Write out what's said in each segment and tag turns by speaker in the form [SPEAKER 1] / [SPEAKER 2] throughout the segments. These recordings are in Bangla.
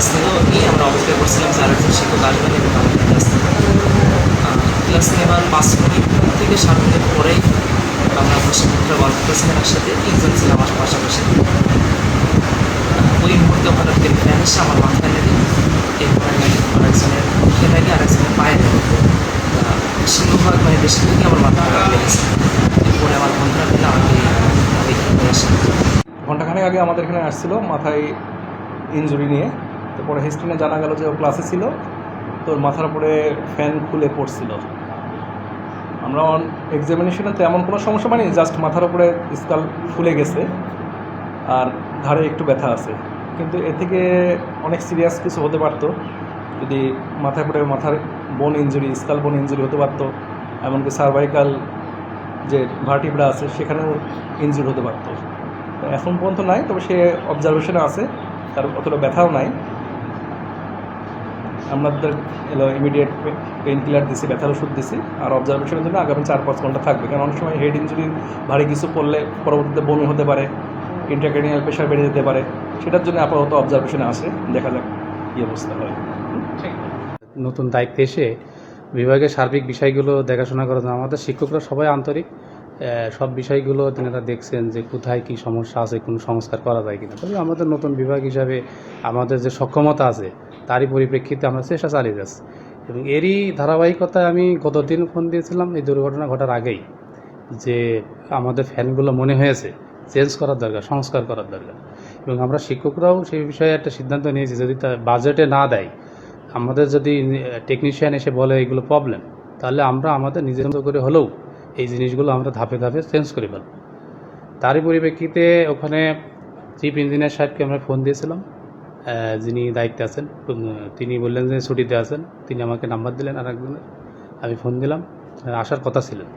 [SPEAKER 1] ক্লাস নিল নিয়ে আমরা অপেক্ষা করছিলাম যে আরেকজন শিক্ষক আসবেন এবং আমাদের ক্লাস ক্লাস নেবার পাঁচ মিনিট থেকে সাত মিনিট পরেই আমরা আপনার শিক্ষকরা গল্প করছিলাম একসাথে তিনজন ছিলাম আমার পাশাপাশি। ওই মুহূর্তে হঠাৎ করে ফ্যান এসে আমার মাথায় লেগে এরপরে নাকি আরেকজনের মুখে লাগে আরেকজনের পায়ে লাগে সিংহভাগ মানে বেশিরভাগই আমার মাথায় লেগেছে এরপরে আমার বন্ধুরা মিলে আমাকে
[SPEAKER 2] ঘন্টাখানেক আগে আমাদের এখানে আসছিল মাথায় ইনজুরি নিয়ে। তো পরে হিস্ট্রিনে জানা গেল যে ও ক্লাসে ছিল, তোর মাথার উপরে ফ্যান খুলে পড়ছিল। আমরা অন এক্সামিনেশনে তো এমন কোনো সমস্যা পাইনি জাস্ট মাথার উপরে স্কাল ফুলে গেছে, আর ঘাড়ে একটু ব্যথা আছে। কিন্তু এ থেকে অনেক সিরিয়াস কিছু হতে পারতো, যদি মাথায় পড়ে মাথার বোন ইঞ্জুরি স্কাল বোন ইঞ্জুরি হতে পারতো, এমনকি সার্ভাইকাল যে ভার্টিব্রা আছে, সেখানেও ইঞ্জুরি হতে পারতো। এখন পর্যন্ত নাই, তবে সে অবজারভেশনে আছে, তার অতটা ব্যথাও নাই। আমাদের এলো ইমিডিয়েট পেন কিলার দিছি ব্যথার ওষুধ দিছি আর অবজারভেশনের জন্য আগামী চার পাঁচ ঘণ্টা থাকবে। কারণ অনেক সময় হেড ইঞ্জুরি ভারী কিছু পড়লে পরবর্তীতে বমি হতে পারে ইন্টারক্রেনিয়াল প্রেশার বেড়ে যেতে পারে। সেটার জন্য আপাতত অবজারভেশনে আসে দেখা যাক কী অবস্থা হয়।
[SPEAKER 3] নতুন দায়িত্বে এসে বিভাগের সার্বিক বিষয়গুলো দেখাশোনা করার জন্য আমাদের শিক্ষকরা সবাই আন্তরিক। আহ, সব বিষয়গুলো তিনারা দেখছেন যে কোথায় কি সমস্যা আছে কোনো সংস্কার করা যায় কিনা। তবে আমাদের নতুন বিভাগ হিসাবে আমাদের যে সক্ষমতা আছে তারই পরিপ্রেক্ষিতে আমরা চেষ্টা চালিয়ে যাচ্ছি। এবং এরই ধারাবাহিকতায় আমি গত দিন ফোন দিয়েছিলাম, এই দুর্ঘটনা ঘটার আগেই যে আমাদের ফ্যানগুলো মনে হয়েছে, চেঞ্জ করার দরকার, সংস্কার করার দরকার। এবং আমরা শিক্ষকরাও সেই বিষয়ে একটা সিদ্ধান্ত নিয়েছি, যদি তা বাজেটে না দেয়, আমাদের যদি টেকনিশিয়ান এসে বলে এগুলো প্রবলেম তাহলে আমরা আমাদের নিজের মতো করে হলেও এই জিনিসগুলো আমরা ধাপে ধাপে চেঞ্জ করে ফেলব। তারই পরিপ্রেক্ষিতে ওখানে চিফ ইঞ্জিনিয়ার সাহেবকে আমরা ফোন দিয়েছিলাম। যিনি দায়িত্বে আছেন তিনি বললেন যে ছুটিতে আছেন, তিনি আমাকে নাম্বার দিলেন আর একজনের আমি ফোন দিলাম, আসার কথা ছিলেন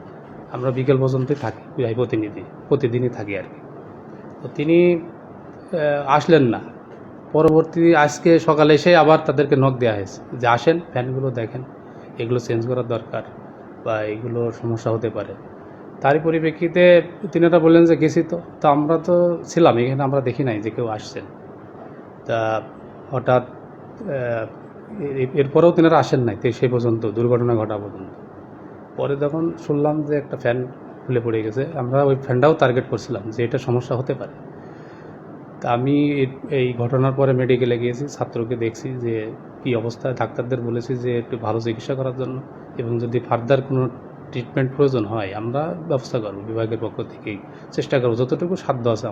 [SPEAKER 3] আমরা বিকেল পর্যন্তই থাকি প্রতিনিধি, প্রতিদিনই থাকি আর কি। তো তিনি আসলেন না। পরবর্তী আজকে সকালে এসে আবার তাদেরকে নখ দেওয়া হয়েছে, যে আসেন, ফ্যানগুলো দেখেন, এগুলো চেঞ্জ করার দরকার বা এগুলো সমস্যা হতে পারে। তারই পরিপ্রেক্ষিতে তিনারা বললেন যে গেছি তো তো আমরা তো ছিলাম, এখানে আমরা দেখি নাই যে কেউ আসছেন। তা হঠাৎ এরপরেও তিনারা আসেন নাই, তো সেই পর্যন্ত, দুর্ঘটনা ঘটা পর্যন্ত। পরে তখন শুনলাম যে একটা ফ্যান খুলে পড়ে গেছে, আমরা ওই ফ্যানটাও টার্গেট করছিলাম যে এটা সমস্যা হতে পারে। তা আমি এই ঘটনার পরে মেডিকেলে গিয়েছি, ছাত্রকে দেখছি যে কী অবস্থায় ডাক্তারদের বলেছি যে একটু ভালো চিকিৎসা করার জন্য এবং যদি ফার্দার কোনো ট্রিটমেন্ট প্রয়োজন হয়, আমরা ব্যবস্থা করব বিভাগের পক্ষ থেকেই, চেষ্টা করব, যতটুকু সাধ্য আছে